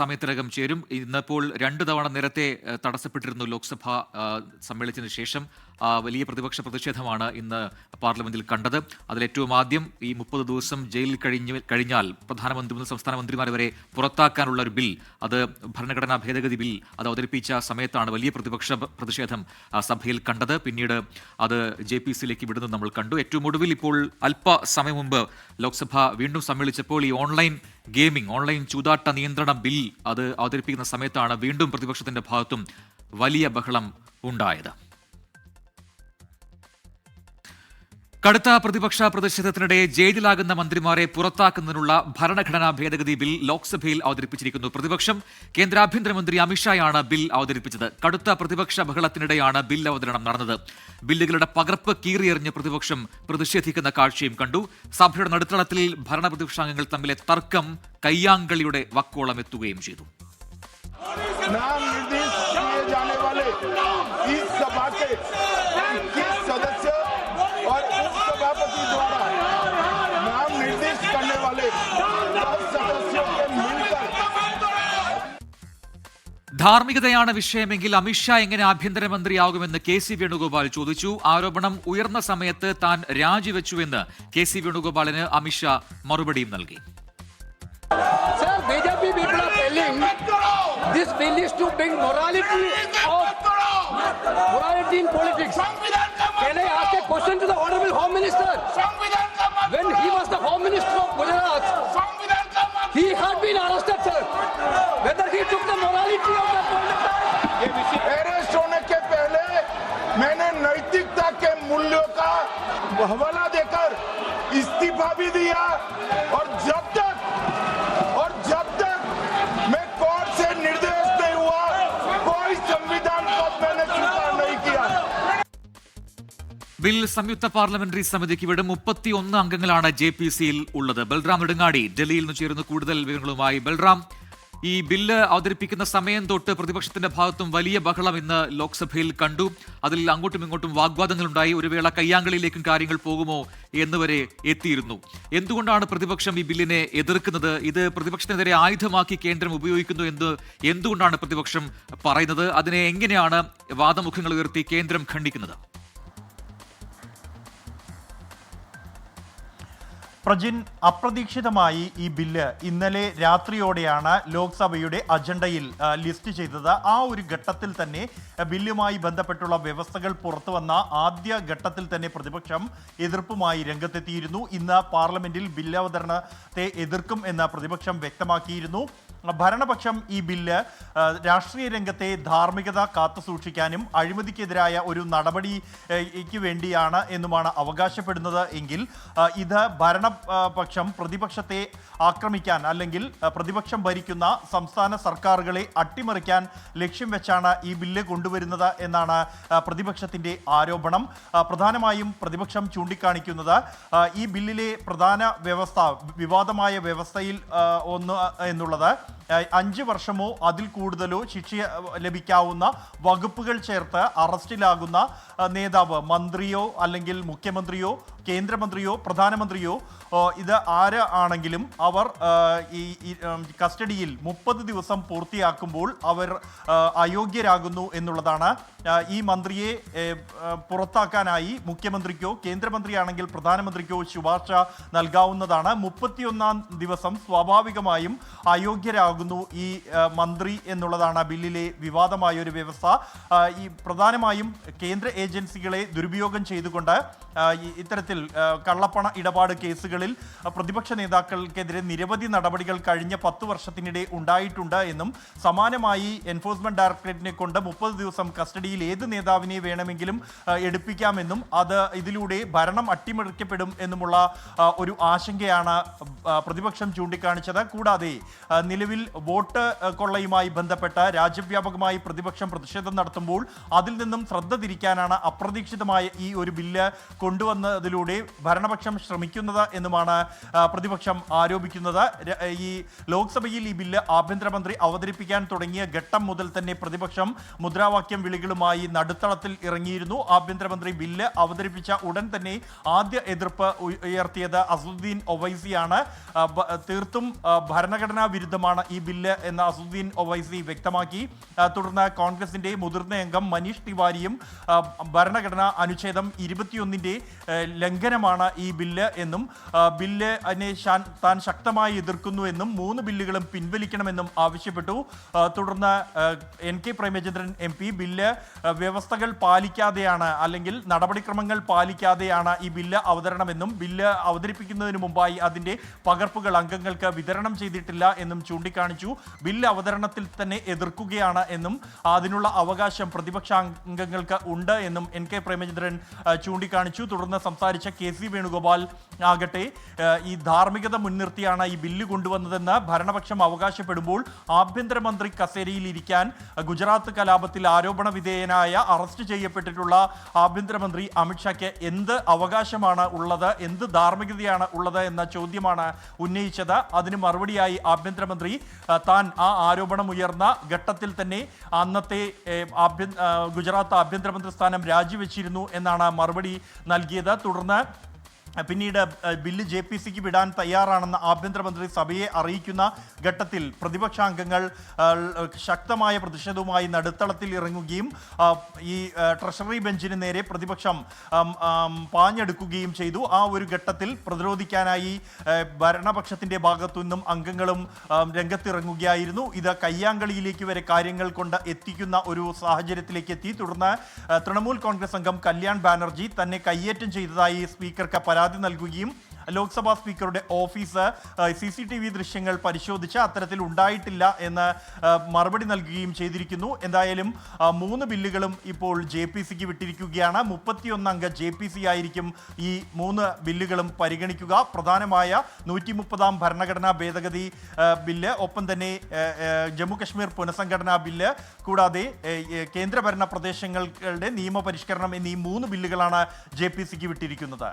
സമയത്തിനകം ചേരും. ഇന്നിപ്പോൾ രണ്ടു തവണ നേരത്തെ തടസ്സപ്പെട്ടിരുന്നു ലോക്സഭ സമ്മേളിച്ചതിന് ശേഷം. വലിയ പ്രതിപക്ഷ പ്രതിഷേധമാണ് ഇന്ന് പാർലമെന്റിൽ കണ്ടത്. അതിലേറ്റവും ആദ്യം ഈ മുപ്പത് ദിവസം ജയിലിൽ കഴിഞ്ഞ് കഴിഞ്ഞാൽ പ്രധാനമന്ത്രി മുതൽ സംസ്ഥാന മന്ത്രിമാരെ വരെ പുറത്താക്കാനുള്ള ഒരു ബിൽ അത് ഭരണഘടനാ ഭേദഗതി ബിൽ അത് അവതരിപ്പിച്ച സമയത്താണ് വലിയ പ്രതിപക്ഷ പ്രതിഷേധം സഭയിൽ കണ്ടത്. പിന്നീട് അത് ജെ പി സിയിലേക്ക് വിടുന്നത് നമ്മൾ കണ്ടു. ഏറ്റവും ഒടുവിൽ ഇപ്പോൾ അല്പസമയം മുമ്പ് ലോക്സഭ വീണ്ടും സമ്മേളിച്ചപ്പോൾ ഈ ഓൺലൈൻ ഗെയിമിംഗ് ഓൺലൈൻ ചൂതാട്ട നിയന്ത്രണ ബിൽ അത് അവതരിപ്പിക്കുന്ന സമയത്താണ് വീണ്ടും പ്രതിപക്ഷത്തിന്റെ ഭാഗത്തും വലിയ ബഹളം ഉണ്ടായത്. കടുത്ത പ്രതിപക്ഷ പ്രതിഷേധത്തിനിടെ ജയിലിലാകുന്ന മന്ത്രിമാരെ പുറത്താക്കുന്നതിനുള്ള ഭരണഘടനാ ഭേദഗതി ബിൽ ലോക്സഭയിൽ അവതരിപ്പിച്ചിരിക്കുന്നു. പ്രതിപക്ഷം കേന്ദ്ര ആഭ്യന്തരമന്ത്രി അമിത്ഷായാണ് ബിൽ അവതരിപ്പിച്ചത്. കടുത്ത പ്രതിപക്ഷ ബഹളത്തിനിടെയാണ് ബിൽ അവതരണം നടന്നത്. ബില്ലുകളുടെ പകർപ്പ് കീറിയെറിഞ്ഞ് പ്രതിപക്ഷം പ്രതിഷേധിക്കുന്ന കാഴ്ചയും കണ്ടു. സഭയുടെ നടുത്തളത്തിൽ ഭരണ പ്രതിപക്ഷാംഗങ്ങൾ തമ്മിലെ തർക്കം കയ്യാങ്കളിയുടെ വക്കോളം എത്തുകയും ചെയ്തു ധാർമ്മികതയാണ് വിഷയമെങ്കിൽ അമിത്ഷാ എങ്ങനെ ആഭ്യന്തരമന്ത്രിയാകുമെന്ന് കെ സി വേണുഗോപാൽ ചോദിച്ചു. ആരോപണം ഉയർന്ന സമയത്ത് താൻ രാജിവെച്ചുവെന്ന് കെ സി വേണുഗോപാലിന് അമിത്ഷാ മറുപടിയും നൽകി. സർ हवाला देकर इस्तीफा भी दिया और जब तक और जब तक मैं कोर्ट से निर्देश नहीं हुआ कोई संविधान पद मैंने स्वीकार नहीं किया ബിൽ സംയുക്ത പാർലമെന്ററി സമിതിക്ക് വിടും മുപ്പത്തി ഒന്ന് അംഗങ്ങളാണ് ജെ പി സിയിൽ ഉള്ളത് ബൽറാം നെടുങ്ങാടി ഡൽഹിയിൽ നിന്ന് ചേരുന്ന കൂടുതൽ വിവരങ്ങളുമായി ബൽറാം ഈ ബില്ല് അവതരിപ്പിക്കുന്ന സമയം തൊട്ട് പ്രതിപക്ഷത്തിന്റെ ഭാഗത്തും വലിയ ബഹളം ഇന്ന് ലോക്സഭയിൽ കണ്ടു. അതിൽ അങ്ങോട്ടും ഇങ്ങോട്ടും വാഗ്വാദങ്ങളുണ്ടായി. ഒരു വേള കയ്യാങ്കളിയിലേക്കും കാര്യങ്ങൾ പോകുമോ എന്നുവരെ എത്തിയിരുന്നു. എന്തുകൊണ്ടാണ് പ്രതിപക്ഷം ഈ ബില്ലിനെ എതിർക്കുന്നത്? ഇത് പ്രതിപക്ഷത്തിനെതിരെ ആയുധമാക്കി കേന്ദ്രം ഉപയോഗിക്കുന്നു എന്ന് എന്തുകൊണ്ടാണ് പ്രതിപക്ഷം പറയുന്നത്? അതിനെ എങ്ങനെയാണ് വാദമുഖങ്ങൾ ഉയർത്തി കേന്ദ്രം ഖണ്ഡിക്കുന്നത്? പ്രജിൻ അപ്രതീക്ഷിതമായി ഈ ബില്ല് ഇന്നലെ രാത്രിയോടെയാണ് ലോക്സഭയുടെ അജണ്ടയിൽ ലിസ്റ്റ് ചെയ്തത്. ആ ഒരു ഘട്ടത്തിൽ തന്നെ ബില്ലുമായി ബന്ധപ്പെട്ടുള്ള വ്യവസ്ഥകൾ പുറത്തു വന്ന ആദ്യ ഘട്ടത്തിൽ തന്നെ പ്രതിപക്ഷം എതിർപ്പുമായി രംഗത്തെത്തിയിരുന്നു. ഇന്ന് പാർലമെന്റിൽ ബില്ല് അവതരണത്തെ എതിർക്കും എന്ന് പ്രതിപക്ഷം വ്യക്തമാക്കിയിരുന്നു. ഭരണപക്ഷം ഈ ബില്ല് രാഷ്ട്രീയ രംഗത്തെ ധാർമ്മികത കാത്തുസൂക്ഷിക്കാനും അഴിമതിക്കെതിരായ ഒരു നടപടിക്ക് വേണ്ടിയാണ് എന്നുമാണ് അവകാശപ്പെടുന്നത് എങ്കിൽ ഇത് ഭരണപക്ഷം പ്രതിപക്ഷത്തെ ആക്രമിക്കാൻ അല്ലെങ്കിൽ പ്രതിപക്ഷം ഭരിക്കുന്ന സംസ്ഥാന സർക്കാരുകളെ അട്ടിമറിക്കാൻ ലക്ഷ്യം വെച്ചാണ് ഈ ബില്ല് കൊണ്ടുവരുന്നത് എന്നാണ് പ്രതിപക്ഷത്തിന്റെ ആരോപണം. പ്രധാനമായും പ്രതിപക്ഷം ചൂണ്ടിക്കാണിക്കുന്നത് ഈ ബില്ലിലെ പ്രധാന വ്യവസ്ഥ വിവാദമായ വ്യവസ്ഥയിൽ ഒന്ന് എന്നുള്ളത് അഞ്ച് വർഷമോ അതിൽ കൂടുതലോ ശിക്ഷ ലഭിക്കാവുന്ന വകുപ്പുകൾ ചേർത്ത് അറസ്റ്റിലാകുന്ന നേതാവ് മന്ത്രിയോ അല്ലെങ്കിൽ മുഖ്യമന്ത്രിയോ കേന്ദ്രമന്ത്രിയോ പ്രധാനമന്ത്രിയോ ഇത് ആര് ആണെങ്കിലും അവർ ഈ കസ്റ്റഡിയിൽ മുപ്പത് ദിവസം പൂർത്തിയാക്കുമ്പോൾ അവർ അയോഗ്യരാകുന്നു എന്നുള്ളതാണ്. ഈ മന്ത്രിയെ പുറത്താക്കാനായി മുഖ്യമന്ത്രിക്കോ കേന്ദ്രമന്ത്രിയാണെങ്കിൽ പ്രധാനമന്ത്രിക്കോ ശുപാർശ നൽകാവുന്നതാണ്. മുപ്പത്തിയൊന്നാം ദിവസം സ്വാഭാവികമായും അയോഗ്യരാകുന്നു ഈ മന്ത്രി എന്നുള്ളതാണ് ബില്ലിലെ വിവാദമായ ഒരു വ്യവസ്ഥ ഈ പ്രധാനമായും കേന്ദ്ര ഏജൻസികളെ ദുരുപയോഗം ചെയ്തുകൊണ്ട് ഇത്തരത്തിൽ കള്ളപ്പണ ഇടപാട് കേസുകളിൽ പ്രതിപക്ഷ നേതാക്കൾക്കെതിരെ നിരവധി നടപടികൾ കഴിഞ്ഞ പത്ത് വർഷത്തിനിടെ ഉണ്ടായിട്ടുണ്ട് എന്നും സമാനമായി എൻഫോഴ്സ്മെന്റ് ഡയറക്ടറേറ്റിനെ കൊണ്ട് മുപ്പത് ദിവസം കസ്റ്റഡിയിൽ ഏത് നേതാവിനെ വേണമെങ്കിലും എടുപ്പിക്കാമെന്നും അത് ഇതിലൂടെ ഭരണം അട്ടിമറിക്കപ്പെടും എന്നുമുള്ള ഒരു ആശങ്കയാണ് പ്രതിപക്ഷം ചൂണ്ടിക്കാണിച്ചത്. കൂടാതെ നിലവിൽ വോട്ട് കൊള്ളയുമായി ബന്ധപ്പെട്ട് രാജ്യവ്യാപകമായി പ്രതിപക്ഷം പ്രതിഷേധം നടത്തുമ്പോൾ അതിൽ നിന്നും ശ്രദ്ധ തിരിക്കാനാണ് അപ്രതീക്ഷിതമായ ഈ ഒരു ബില്ല് കൊണ്ടുവന്നതിലൂടെ ഭരണപക്ഷം ശ്രമിക്കുന്നത് എന്നുമാണ് പ്രതിപക്ഷം ആരോപിക്കുന്നത്. ഈ ലോക്സഭയിൽ ഈ ബില്ല് ആഭ്യന്തരമന്ത്രി അവതരിപ്പിക്കാൻ തുടങ്ങിയ ഘട്ടം മുതൽ തന്നെ പ്രതിപക്ഷം മുദ്രാവാക്യം വിളികളുമായി നടുത്തളത്തിൽ ഇറങ്ങിയിരുന്നു. ആഭ്യന്തരമന്ത്രി ബില്ല് അവതരിപ്പിച്ച ഉടൻ തന്നെ ആദ്യ എതിർപ്പ് ഉയർത്തിയത് അസുദ്ദീൻ ഒവൈസിയാണ്. തീർത്തും ഭരണഘടനാ വിരുദ്ധമാണ് ഈ ബില്ല് എന്ന് അസുദ്ദീൻ ഒവൈസി വ്യക്തമാക്കി. തുടർന്ന് കോൺഗ്രസിന്റെ മുതിർന്ന അംഗം മനീഷ് തിവാരിയും ഭരണഘടനാ അനുച്ഛേദം ഇരുപത്തിയൊന്നിന്റെ ലംഘനമാണ് ഈ ബില്ല് എന്നും ബില്ല് താൻ ശക്തമായി എതിർക്കുന്നു എന്നും മൂന്ന് ബില്ലുകളും പിൻവലിക്കണമെന്നും ആവശ്യപ്പെട്ടു. തുടർന്ന് N K Premachandran M P bill വ്യവസ്ഥകൾ പാലിക്കാതെയാണ് അല്ലെങ്കിൽ നടപടിക്രമങ്ങൾ പാലിക്കാതെയാണ് ഈ ബില്ല് അവതരണമെന്നും ബില്ല് അവതരിപ്പിക്കുന്നതിന് മുമ്പായി അതിന്റെ പകർപ്പുകൾ അംഗങ്ങൾക്ക് വിതരണം ചെയ്തിട്ടില്ല എന്നും ചൂണ്ടിക്കാണിച്ചു. ബില്ല് അവതരണത്തിൽ തന്നെ എതിർക്കുകയാണ് എന്നും അതിനുള്ള അവകാശം പ്രതിപക്ഷ അംഗങ്ങൾക്ക് ഉണ്ട് എന്നും എൻ കെ പ്രേമചന്ദ്രൻ ചൂണ്ടിക്കാണിച്ചു. തുടർന്ന് സംസാരിച്ച കെ സി വേണുഗോപാൽ ആകട്ടെ ഈ ധാർമ്മികത മുൻനിർത്തിയാണ് ഈ ബില്ല് കൊണ്ടുവന്നതെന്ന് ഭരണപക്ഷം അവകാശപ്പെടുമ്പോൾ ആഭ്യന്തരമന്ത്രി കസേരയിൽ ഇരിക്കാൻ ഗുജറാത്ത് കലാപത്തിൽ ആരോപണ വിധേയനായ അറസ്റ്റ് ചെയ്യപ്പെട്ടിട്ടുള്ള ആഭ്യന്തരമന്ത്രി അമിത്ഷായ്ക്ക് എന്ത് അവകാശമാണ് ഉള്ളത് എന്ത് ധാർമ്മികതയാണ് ഉള്ളത് എന്ന ചോദ്യമാണ് ഉന്നയിച്ചത്. അതിന് മറുപടിയായി ആഭ്യന്തരമന്ത്രി താൻ ആ ആരോപണം ഉയർന്ന ഘട്ടത്തിൽ തന്നെ അന്നത്തെ ഗുജറാത്ത് ആഭ്യന്തരമന്ത്രി സ്ഥാനം രാജിവെച്ചിരുന്നു എന്നാണ് മറുപടി നൽകിയത്. തുടർന്ന് പിന്നീട് ബില്ല് ജെ പി സിക്ക് വിടാൻ തയ്യാറാണെന്ന് ആഭ്യന്തരമന്ത്രി സഭയെ അറിയിക്കുന്ന ഘട്ടത്തിൽ പ്രതിപക്ഷാംഗങ്ങൾ ശക്തമായ പ്രതിഷേധവുമായി നടുത്തളത്തിൽ ഇറങ്ങുകയും ഈ ട്രഷറി ബെഞ്ചിന് നേരെ പ്രതിപക്ഷം പാഞ്ഞെടുക്കുകയും ചെയ്തു. ആ ഒരു ഘട്ടത്തിൽ പ്രതിരോധിക്കാനായി ഭരണപക്ഷത്തിന്റെ ഭാഗത്തു നിന്നും അംഗങ്ങളും രംഗത്തിറങ്ങുകയായിരുന്നു. ഇത് കയ്യാങ്കളിയിലേക്ക് വരെ കാര്യങ്ങൾ കൊണ്ട് എത്തിക്കുന്ന ഒരു സാഹചര്യത്തിലേക്ക് എത്തി. തുടർന്ന് തൃണമൂൽ കോൺഗ്രസ് അംഗം കല്യാൺ ബാനർജി തന്നെ കയ്യേറ്റം ചെയ്തതായി സ്പീക്കർക്ക് പരാതി നൽകുകയും ലോക്സഭാ സ്പീക്കറുടെ office C C T V ദൃശ്യങ്ങൾ പരിശോധിച്ച് അത്തരത്തിൽ ഉണ്ടായിട്ടില്ല എന്ന് മറുപടി നൽകുകയും ചെയ്തിരിക്കുന്നു. എന്തായാലും മൂന്ന് ബില്ലുകളും ഇപ്പോൾ ജെ പി സിക്ക് വിട്ടിരിക്കുകയാണ്. മുപ്പത്തിയൊന്ന് അംഗ ജെ പി സി ആയിരിക്കും ഈ മൂന്ന് ബില്ലുകളും പരിഗണിക്കുക. പ്രധാനമായ നൂറ്റി മുപ്പതാം ഭരണഘടനാ ഭേദഗതി ബില്ല്. ഒപ്പം തന്നെ ആ, ആ, ജമ്മു കശ്മീർ പുനഃസംഘടനാ ബില്ല്. കൂടാതെ കേന്ദ്രഭരണ പ്രദേശങ്ങളുടെ നിയമപരിഷ്കരണം എന്നീ മൂന്ന് ബില്ലുകളാണ് ജെ പി സിക്ക് വിട്ടിരിക്കുന്നത്.